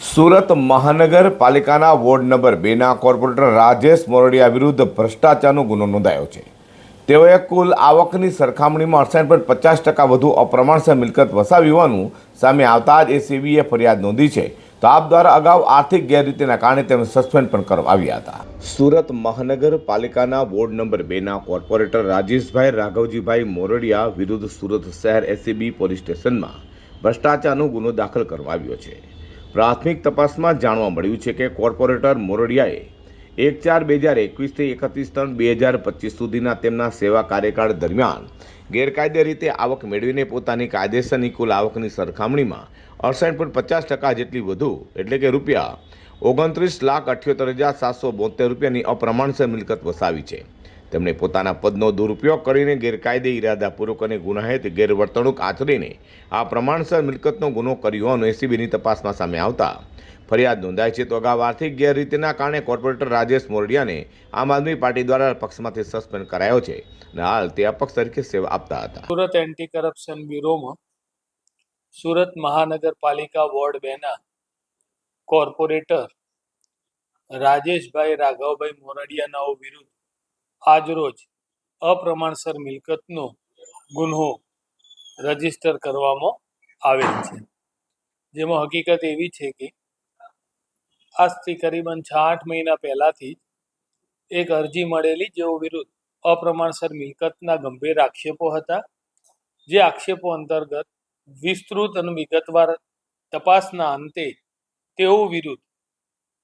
સુરત મહાનગરપાલિકાના ward number બેના corporator Rajesh Moradiya વિરુદ્ધ ભ્રષ્ટાચારનો ગુનો નોંધાયો છે. તેઓએ કુલ આવકની સરખામણીમાં અડસઠ પોઈન્ટ પચાસ ટકા વધુ અપ્રમાણસર મિલકત વસાવી હોવાનું સામે આવતા જ એસીબીએ ફરિયાદ નોંધી છે. તો આપ દ્વારા અગાઉ આર્થિક ગેરરીતિના કારણે તેમને સસ્પેન્ડ પણ કરવામાં આવ્યા હતા. સુરત મહાનગરપાલિકાના વોર્ડ નંબર બેના કોર્પોરેટર રાજેશભાઈ રાઘવજીભાઈ મોરડિયા વિરુદ્ધ સુરત શહેર એસીબી પોલીસ સ્ટેશનમાં ભ્રષ્ટાચારનો ગુનો દાખલ કરવામાં આવ્યો છે. પ્રાથમિક તપાસમાં જાણવા મળ્યું છે કે કોર્પોરેટર મોરડિયાએ એક ચાર બે હજાર એકવીસથી એકત્રીસ ત્રણ બે હજાર પચીસ સુધીના તેમના સેવા કાર્યકાળ દરમિયાન ગેરકાયદે રીતે આવક મેળવીને પોતાની કાયદેસરની કુલ આવકની સરખામણીમાં અડસઠ પોઈન્ટ પચાસ ટકા જેટલી વધુ, એટલે કે રૂપિયા ઓગણત્રીસ લાખ અઠ્યોતેર હજાર સાતસો બોતેર રૂપિયાની અપ્રમાણસર મિલકત વસાવી છે. તેમણે પોતાના પદનો દુરુપયોગ કરીને ગેરકાયદે ઇરાદાપૂર્વક અને ગુનાહિત ગેરવર્તણૂક આચરીને આ પ્રમાણસર મિલકતનો ગુનો કર્યો હોવાનું એસીબીની તપાસમાં સામે આવતા. ફરિયાદ નોંધાઈ છે તો અગાઉ આર્થિક ગેરરીતિના કારણે કોર્પોરેટર રાજેશ મોરડિયાને આમ આદમી પાર્ટી દ્વારા પક્ષમાંથી સસ્પેન્ડ કરાયો છે અને હાલ તે અપક્ષ તરીકે સેવા આપતા હતા. સુરત એન્ટી કરપ્શન બ્યુરોમાં સુરત મહાનગરપાલિકા વોર્ડ બેના કોર્પોરેટર રાજેશભાઈ રાઘવભાઈ મોરડિયાનાઓ વિરુદ્ધ આજરોજ અપ્રમાણસર મિલકતનો ગુન્હો રજિસ્ટર કરવામાં આવેલ છે. જેમાં હકીકત એવી છે કે આજથી કરીબન છ આઠ મહિના પહેલાંથી એક અરજી મળેલી જેઓ વિરુદ્ધ અપ્રમાણસર મિલકતના ગંભીર આક્ષેપો હતા, જે આક્ષેપો અંતર્ગત વિસ્તૃત અને વિગતવાર તપાસના અંતે તેઓ વિરુદ્ધ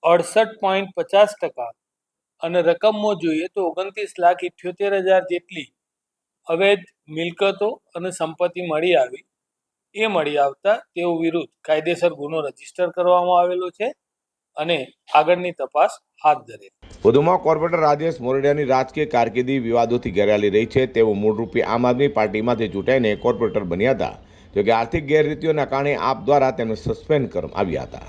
અડસઠ પોઈન્ટ પચાસ ટકા અને રકમમાં જોઈએ તો ઓગણત્રીસ લાખ ઇઠ્યોતેર હજાર જેટલી અવૈધ મિલકતો અને સંપત્તિ મળી આવી. એ મળી આવતા તેઓ વિરુદ્ધ કાયદેસર ગુનો રજિસ્ટર કરવામાં આવેલો છે અને આગળની તપાસ હાથ ધરે. વધુમાં કોર્પોરેટર રાજેશ મોરડિયાની રાજકીય કારકિર્દી વિવાદોથી ઘેરાયેલી રહી છે. તેઓ મૂળરૂપે આમ આદમી પાર્ટીમાંથી ચૂંટાઈને કોર્પોરેટર બન્યા હતા. જોકે આર્થિક ગેરરીતિઓના કારણે આપ દ્વારા તેમને સસ્પેન્ડ કરવામાં આવ્યા હતા.